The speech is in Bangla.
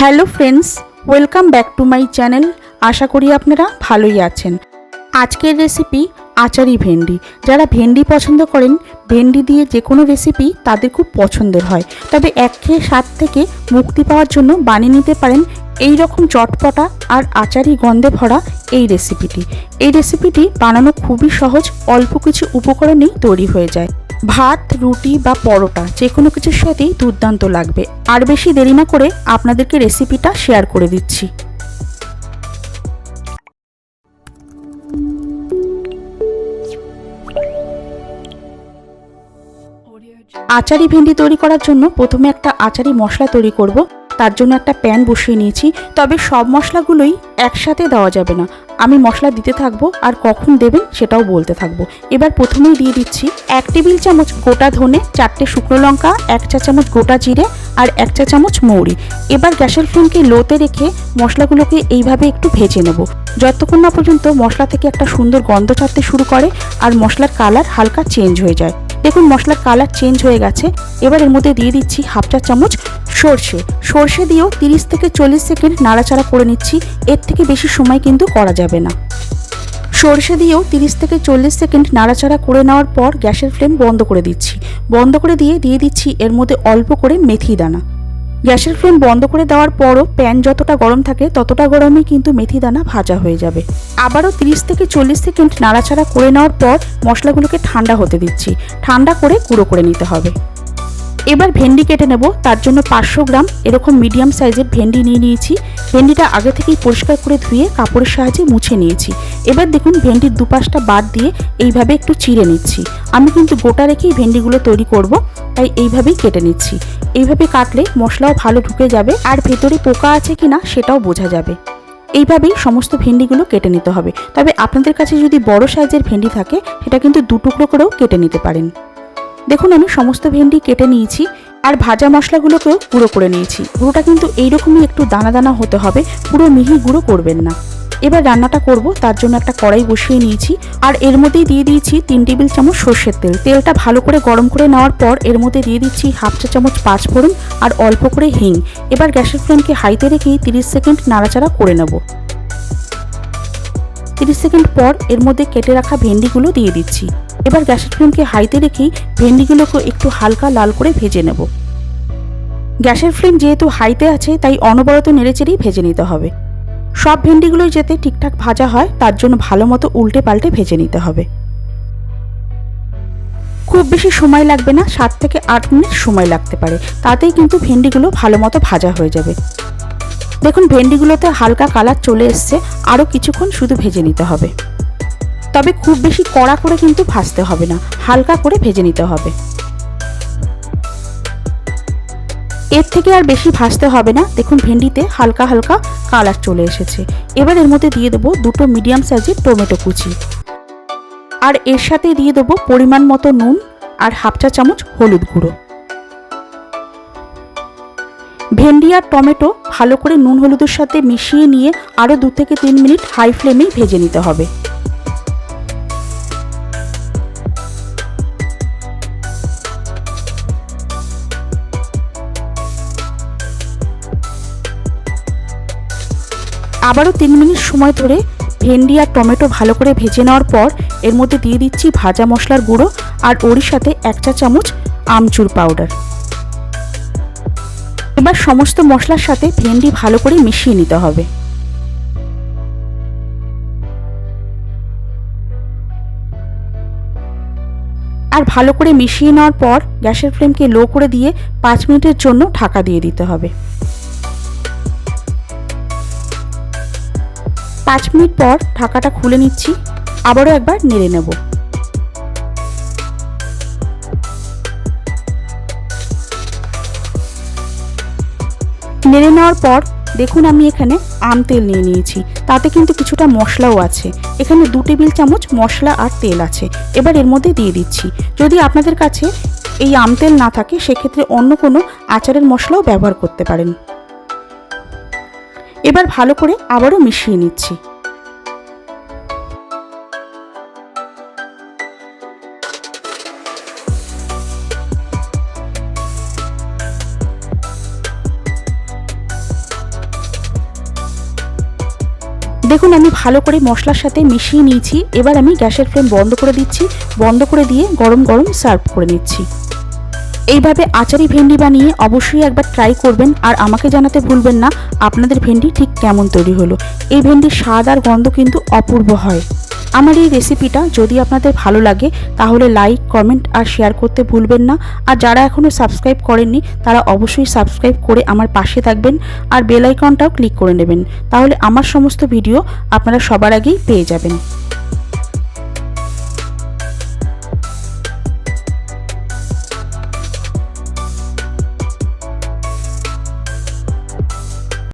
Hello friends, welcome back to my channel. আশা করি আপনারা ভালোই আছেন। আজকের রেসিপি আচারি ভেন্ডি। যারা ভেন্ডি পছন্দ করেন, ভেন্ডি দিয়ে যে কোনো রেসিপি তাদের খুব পছন্দের হয়। তবে একঘেয়ে স্বাদ থেকে মুক্তি পাওয়ার জন্য বানিয়ে নিতে পারেন এই রকম চটপটা আর আচারি গন্ধে ভরা এই রেসিপিটি। এই রেসিপিটি বানানো খুবই সহজ, অল্প কিছু উপকরণেই তৈরি হয়ে যায়। ভাত, রুটি বা পরোটা, যে কোনো কিছুর সাথেই দুর্দান্ত লাগবে। আর বেশি দেরি না করে আপনাদেরকে রেসিপিটা শেয়ার করে দিচ্ছি। আচারি ভেন্ডি তৈরি করার জন্য প্রথমে একটা আচারি মশলা তৈরি করব। তার জন্য একটা প্যান বসিয়ে নিয়েছি, তবে সব মশলাগুলোই একসাথে দেওয়া যাবে না। আমি মশলা দিতে থাকব আর কখন দেবেন সেটাও বলতে থাকব। এবার প্রথমেই দিয়ে দিচ্ছি এক টেবিল চামচ গোটা ধনে, চারটে শুকনো লঙ্কা, এক চা চামচ গোটা জিরে আর এক চা চামচ মৌরি। এবার গ্যাসের ফ্লেমকে লোতে রেখে মশলাগুলোকে এইভাবে একটু ভেজে নেব। যতক্ষণ না পর্যন্ত মশলা থেকে একটা সুন্দর গন্ধ ছাড়তে শুরু করে আর মশলার কালার হালকা চেঞ্জ হয়ে যায়। দেখুন মশলার কালার চেঞ্জ হয়ে গেছে। এবার এর মধ্যে দিয়ে দিচ্ছি হাফ চা চামচ সর্ষে। সর্ষে দিয়েও তিরিশ থেকে চল্লিশ সেকেন্ড নাড়াচাড়া করে নিচ্ছি। এর থেকে বেশি সময় কিন্তু করা যাবে না। সর্ষে দিয়েও তিরিশ থেকে চল্লিশ সেকেন্ড নাড়াচাড়া করে নেওয়ার পর গ্যাসের ফ্লেম বন্ধ করে দিচ্ছি। বন্ধ করে দিয়ে দিয়ে দিচ্ছি এর মধ্যে অল্প করে মেথি দানা। গ্যাসের ফ্লেম বন্ধ করে দেওয়ার পরও প্যান যতটা গরম থাকে, ততটা গরমে কিন্তু মেথি দানা ভাজা হয়ে যাবে। আবারও তিরিশ থেকে চল্লিশ সেকেন্ড নাড়াচাড়া করে নেওয়ার পর মশলাগুলোকে ঠান্ডা হতে দিচ্ছি। ঠান্ডা করে গুঁড়ো করে নিতে হবে। এবার ভেন্ডি কেটে নেব। তার জন্য পাঁচশো গ্রাম এরকম মিডিয়াম সাইজের ভেন্ডি নিয়ে নিয়েছি। ভেন্ডিটা আগে থেকেই পরিষ্কার করে ধুয়ে কাপড়ের সাহায্যে মুছে নিয়েছি। এবার দেখুন ভেন্ডির দুপাশটা বাদ দিয়ে এইভাবে একটু চিড়ে নিচ্ছি। আমি কিন্তু গোটা রেখেই ভেন্ডিগুলো তৈরি করব। তাই এইভাবেই কেটে নিচ্ছি। এইভাবে কাটলে মশলাও ভালো ঢুকে যাবে আর ভেতরে পোকা আছে কিনা সেটাও বোঝা যাবে। এইভাবেই সমস্ত ভেন্ডিগুলো কেটে নিতে হবে। তবে আপনাদের কাছে যদি বড় সাইজের ভেন্ডি থাকে, সেটা কিন্তু দু টুকরো করেও কেটে নিতে পারেন। দেখুন, আমি সমস্ত ভেন্ডি কেটে নিয়েছি আর ভাজা মশলাগুলোকেও গুঁড়ো করে নিয়েছি। গুঁড়োটা কিন্তু এইরকমই একটু দানা দানা হতে হবে, পুরো মিহি গুঁড়ো করবেন না। এবার রান্নাটা করব, তার জন্য একটা কড়াই বসিয়ে নিয়েছি, আর এর মধ্যেই দিয়ে দিয়েছি তিন টেবিল চামচ সর্ষের তেল। তেলটা ভালো করে গরম করে নেওয়ার পর এর মধ্যে দিয়ে দিচ্ছি হাফ চা চামচ পাঁচ ফোড়ন আর অল্প করে হিং। এবার গ্যাসের ফ্লেমকে হাইতে রেখেই তিরিশ সেকেন্ড নাড়াচাড়া করে নেব। তিরিশ সেকেন্ড পর এর মধ্যে কেটে রাখা ভেন্ডিগুলো দিয়ে দিচ্ছি। এবার গ্যাসের ফ্লেমকে হাইতে রেখেই ভেন্ডিগুলোকে একটু হালকা লাল করে ভেজে নেব। গ্যাসের ফ্লেম যেহেতু হাইতে আছে, তাই অনবরত নেড়েচেড়েই ভেজে নিতে হবে। সব ভেন্ডিগুলোই যাতে ঠিকঠাক ভাজা হয়, তার জন্য ভালো মতো উল্টে পাল্টে ভেজে নিতে হবে। খুব বেশি সময় লাগবে না, সাত থেকে আট মিনিট সময় লাগতে পারে। তাতেই কিন্তু ভেন্ডিগুলো ভালো মতো ভাজা হয়ে যাবে। দেখুন, ভেন্ডিগুলোতে হালকা কালার চলে এসছে, আরও কিছুক্ষণ শুধু ভেজে নিতে হবে। তবে খুব বেশি কড়া করে কিন্তু ভাজতে হবে না, হালকা করে ভেজে নিতে হবে। এর থেকে আর বেশি ভাজতে হবে না। দেখুন ভেন্ডিতে হালকা হালকা কালার চলে এসেছে। এবার এর মধ্যে দিয়ে দেবো দুটো মিডিয়াম সাইজের টমেটো কুচি। আর এর সাথে দিয়ে দেবো পরিমাণ মতো নুন আর হাফ চা চামচ হলুদ গুঁড়ো। ভেন্ডি আর টমেটো ভালো করে নুন হলুদের সাথে মিশিয়ে নিয়ে আরও দু থেকে তিন মিনিট হাই ফ্লেমেই ভেজে নিতে হবে। আবারও তিন মিনিট সময় ধরে ভেন্ডি আর টমেটো ভালো করে ভেজে নেওয়ার পর এর মধ্যে দিয়ে দিচ্ছি ভাজা মশলার গুঁড়ো আর ওর সাথে এক চা চামচ আমচুর পাউডার। এবার সমস্ত মশলার সাথে ভেন্ডি ভালো করে মিশিয়ে নিতে হবে। আর ভালো করে মিশিয়ে নেওয়ার পর গ্যাসের ফ্লেমকে লো করে দিয়ে পাঁচ মিনিটের জন্য ঢাকা দিয়ে দিতে হবে। পাঁচ মিনিট পর ঢাকাটা খুলে নিচ্ছি, আবারও একবার নেড়ে নেব। নেড়ে নেওয়ার পর দেখুন আমি এখানে আম তেল নিয়ে নিয়েছি, তাতে কিন্তু কিছুটা মশলাও আছে। এখানে দু টেবিল চামচ মশলা আর তেল আছে, এবার এর মধ্যে দিয়ে দিচ্ছি। যদি আপনাদের কাছে এই আম তেল না থাকে, সেক্ষেত্রে অন্য কোনো আচারের মশলাও ব্যবহার করতে পারেন। এবার ভালো করে আবারও মিশিয়ে নিচ্ছি। দেখুন, আমি ভালো করে মশলার সাথে মিশিয়ে নিয়েছি। এবার আমি গ্যাসের ফ্লেম বন্ধ করে দিচ্ছি। বন্ধ করে দিয়ে গরম গরম সার্ভ করে নিচ্ছি। এইভাবে আচারি ভেন্ডি বানিয়ে অবশ্যই একবার ট্রাই করবেন আর আমাকে জানাতে ভুলবেন না, আপনাদের ভেন্ডি ঠিক কেমন তৈরি হলো। এই ভেন্ডির স্বাদ আর গন্ধ কিন্তু অপূর্ব হয়। আমার এই রেসিপিটা যদি আপনাদের ভালো লাগে, তাহলে লাইক কমেন্ট আর শেয়ার করতে ভুলবেন না। আর যারা এখনও সাবস্ক্রাইব করেননি, তারা অবশ্যই সাবস্ক্রাইব করে আমার পাশে থাকবেন আর বেল আইকনটাও ক্লিক করে নেবেন। তাহলে আমার সমস্ত ভিডিও আপনারা সবার আগেই পেয়ে যাবেন।